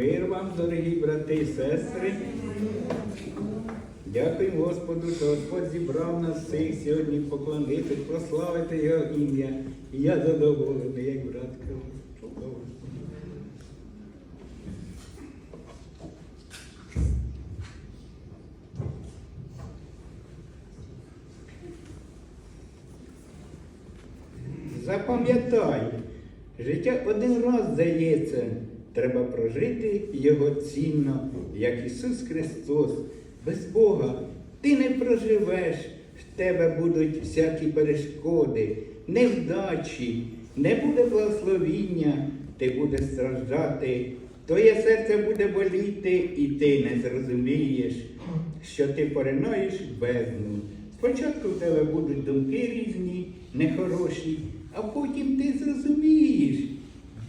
Мир вам, дорогі брати і сестри. Дякуємо Господу, що Господь зібрав нас всіх сьогодні поклонити, прославити Його ім'я. Я задоволений, як брат Чудово. Запам'ятай, життя один раз дається, треба прожити його цінно, як Ісус Христос. Без Бога ти не проживеш, в тебе будуть всякі перешкоди, невдачі, не буде благословіння, ти будеш страждати, твоє серце буде боліти, і ти не зрозумієш, що ти поринаєш бездну. Спочатку в тебе будуть думки різні, нехороші, а потім ти зрозумієш,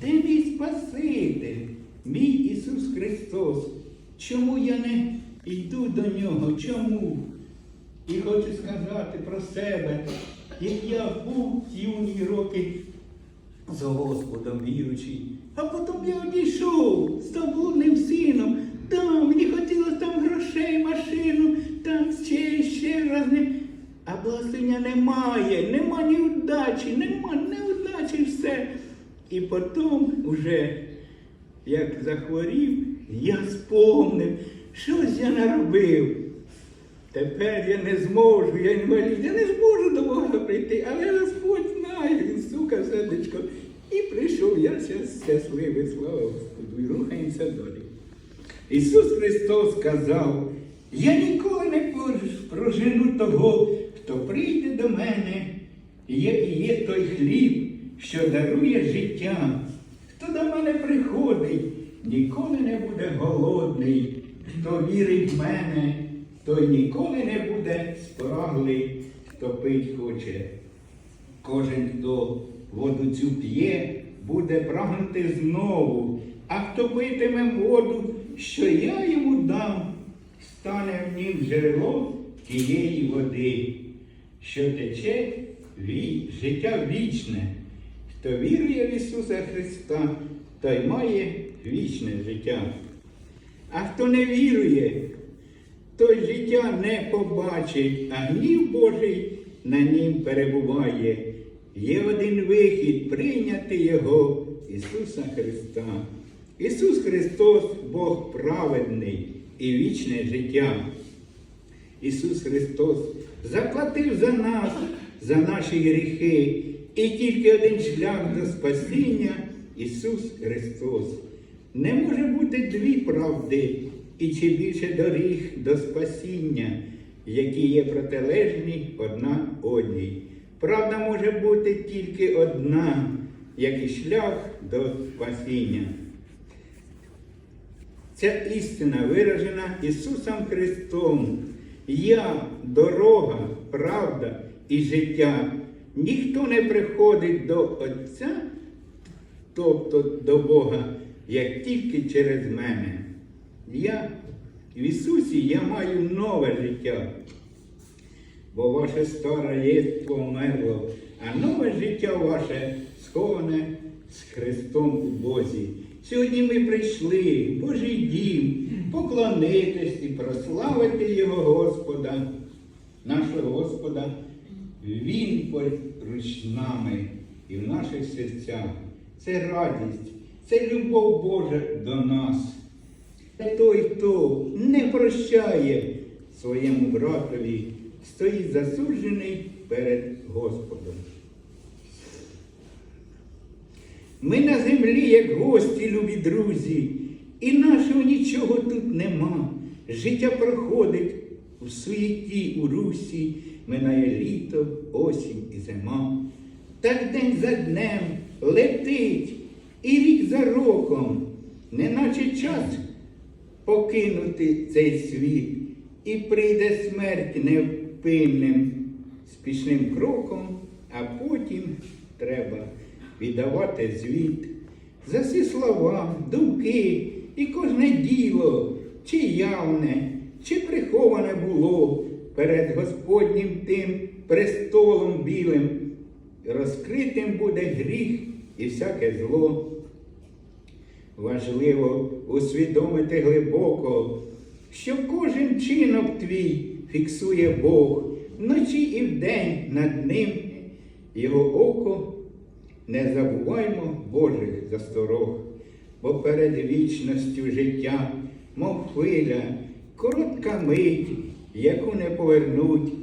де мій Спаситель, мій Ісус Христос. Чому я не йду до Нього? Чому? І хочу сказати про себе, як я був в юні роки з Господом віруючий, а потім я одійшов, став блудним сином. Там мені хотілося там грошей, машину, там ще, ще раз не. А благословення немає, нема ні удачі, нема неудачі все. І потім уже, як захворів, я спомнив, щось я наробив. Тепер я не зможу, я інвалід, я не зможу до Бога прийти, але Господь знає, він сука сердечко. І прийшов я щас щасливий, слава Господу, і рухаємося далі. Ісус Христос сказав, я ніколи не прожену того, хто прийде до мене, і є той хліб, що дарує життя. Хто до мене приходить, ніколи не буде голодний. Хто вірить в мене, той ніколи не буде спраглий, хто пить хоче. Кожен, хто воду цю п'є, буде прагнути знову, а хто питиме воду, що я йому дам, стане в нім джерело тієї води, що тече життя вічне. Хто вірує в Ісуса Христа, той має вічне життя. А хто не вірує, той життя не побачить, а гнів Божий на нім перебуває. Є один вихід прийняти Його, Ісуса Христа. Ісус Христос, Бог праведний і вічне життя. Ісус Христос заплатив за нас, за наші гріхи, і тільки один шлях до спасіння Ісус Христос. Не може бути дві правди і чи більше доріг до спасіння, які є протилежні одна одній. Правда може бути тільки одна, як і шлях до спасіння. Ця істина виражена Ісусом Христом. Я дорога, правда і життя. Ніхто не приходить до Отця, тобто до Бога, як тільки через мене. Я в Ісусі я маю нове життя, бо ваше старе єство вмерло, а нове життя ваше сховане з Христом у Бозі. Сьогодні ми прийшли в Божий дім поклонитись і прославити Його Господа, нашого Господа. Він поруч нами і в наших серцях. Це радість, це любов Божа до нас. Той, хто не прощає своєму братові, стоїть засуджений перед Господом. Ми на землі, як гості, любі друзі, і нашого нічого тут нема. Життя проходить у суєті, у русі, минає літо, осінь і зима. Так день за днем летить і рік за роком, неначе час покинути цей світ, і прийде смерть невпинним, спішним кроком, а потім треба віддавати звіт за всі слова, думки і кожне діло, чи явне, було перед Господнім тим престолом білим, розкритим буде гріх і всяке зло. важливо усвідомити глибоко, що кожен чинок твій фіксує Бог вночі і вдень над ним його око. Не забуваймо Божих засторог, бо перед вічністю життя, мов хвиля, коротка мить, яку не повернуть,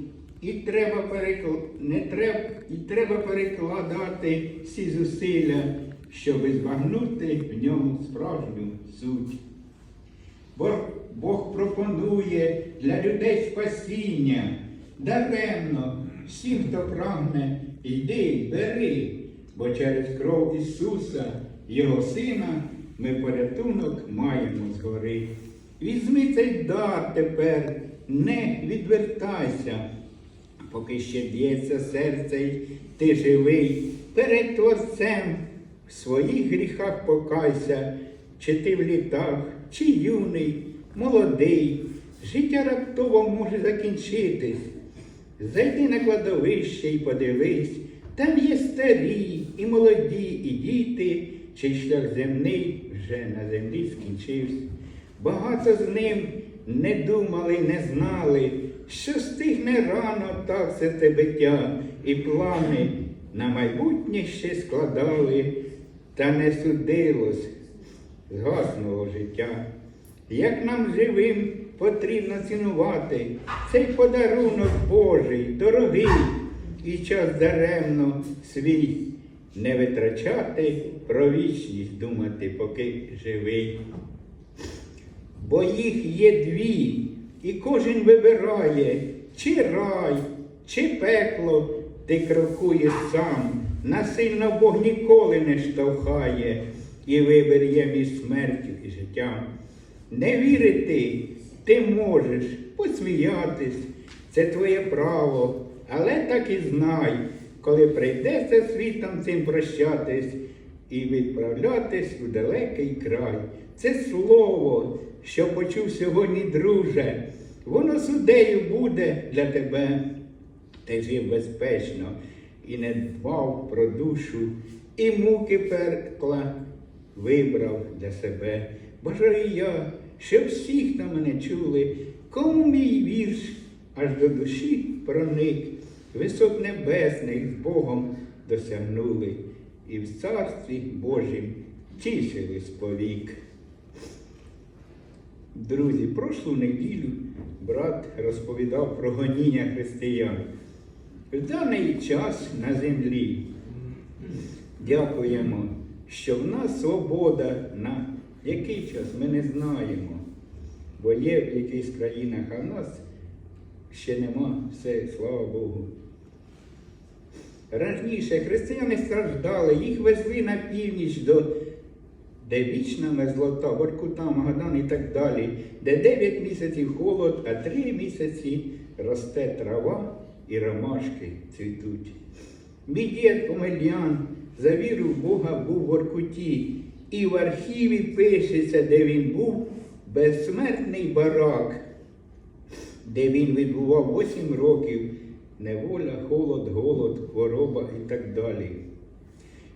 і треба, перекл... не треб... і треба перекладати всі зусилля, щоби збагнути в ньому справжню суть. Бо Бог пропонує для людей спасіння, даремно всім, хто прагне, йди, бери, бо через кров Ісуса, Його Сина, ми порятунок маємо згори. Візьми цей дар тепер, не відвертайся, поки ще б'ється серце, й ти живий, перед Творцем в своїх гріхах покайся, чи ти в літах, чи юний, молодий, життя раптово може закінчитись. Зайди на кладовище і подивись, там є старі, і молоді, і діти, чий шлях земний вже на землі скінчився. Багато з ним не думали, не знали, що стигне рано так все це биття, і плани на майбутнє ще складали, та не судилось згаснуло життя. Як нам живим потрібно цінувати цей подарунок Божий, дорогий, і час даремно свій не витрачати, про вічність думати, поки живий. Бо їх є дві, і кожен вибирає, чи рай, чи пекло ти крокуєш сам. Насильно Бог ніколи не штовхає, і вибір є між смертю і життям. Не вірити ти можеш посміятись, це твоє право, але так і знай, коли прийдеться світом цим прощатись і відправлятись у далекий край. Це слово, що почув сьогодні, друже, воно судею буде для тебе. Ти жив безпечно і не дбав про душу, і муки пекла вибрав для себе. Бажаю я, щоб всі, хто мене чули, кому мій вірш аж до душі проник, висот небесних з Богом досягнули, і в царстві Божім тішились повік. Друзі, прошлу неділю брат розповідав про гоніння християн. В даний час на землі дякуємо, що в нас свобода на який час ми не знаємо, бо є в якихось країнах, а в нас ще нема все, слава Богу. Раніше християни страждали, їх везли на північ до де вічна мерзлота, Воркута, Магадан і так далі, де 9 місяців холод, а 3 місяці росте трава і ромашки цвітуть. Мій дід Омельян за віру в Бога був в Воркуті, і в архіві пишеться, де він був безсмертний барак, де він відбував 8 років, неволя, холод, голод, хвороба і так далі.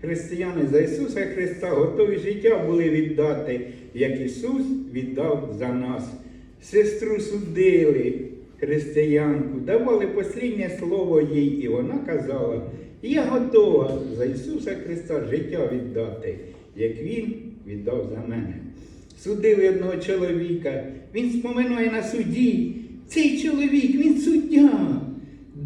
Християни за Ісуса Христа готові життя були віддати, як Ісус віддав за нас. Сестру судили, християнку, давали посліднє слово їй, і вона казала, я готова за Ісуса Христа життя віддати, як Він віддав за мене. Судили одного чоловіка, він споминає на суді. Цей чоловік, він суддя.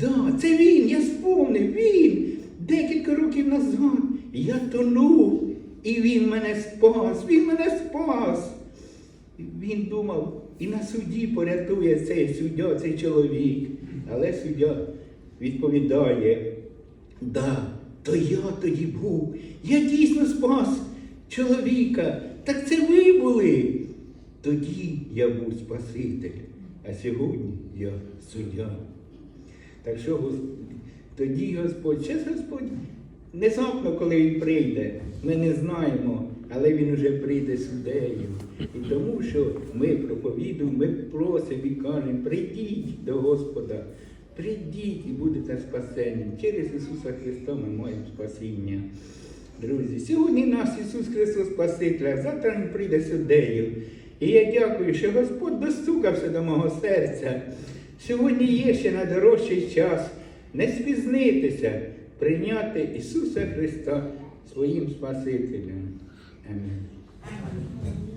Да, це він, я спомнив, він. Декілька років назад я тонув, і він мене спас, він мене спас. Він думав, і на суді порятує цей суддя, цей чоловік. Але суддя відповідає, да, то я тоді був. Я дійсно спас чоловіка. Так це ви були. Тоді я був Спаситель, а сьогодні я суддя. Так що тоді Господь, зараз Господь не завтра, коли Він прийде, ми не знаємо, але Він вже прийде судею. І тому, що ми проповідуємо, ми просимо і кажемо, прийдіть до Господа, прийдіть і будете спасені. Через Ісуса Христа ми маємо спасіння. друзі, сьогодні нас Ісус Христос Спаситель, а завтра Він прийде суддею. І я дякую, що Господь достукався до мого серця. Сьогодні є ще найдорожчий час не спізнитися, прийняти Ісуса Христа своїм Спасителем. Амінь.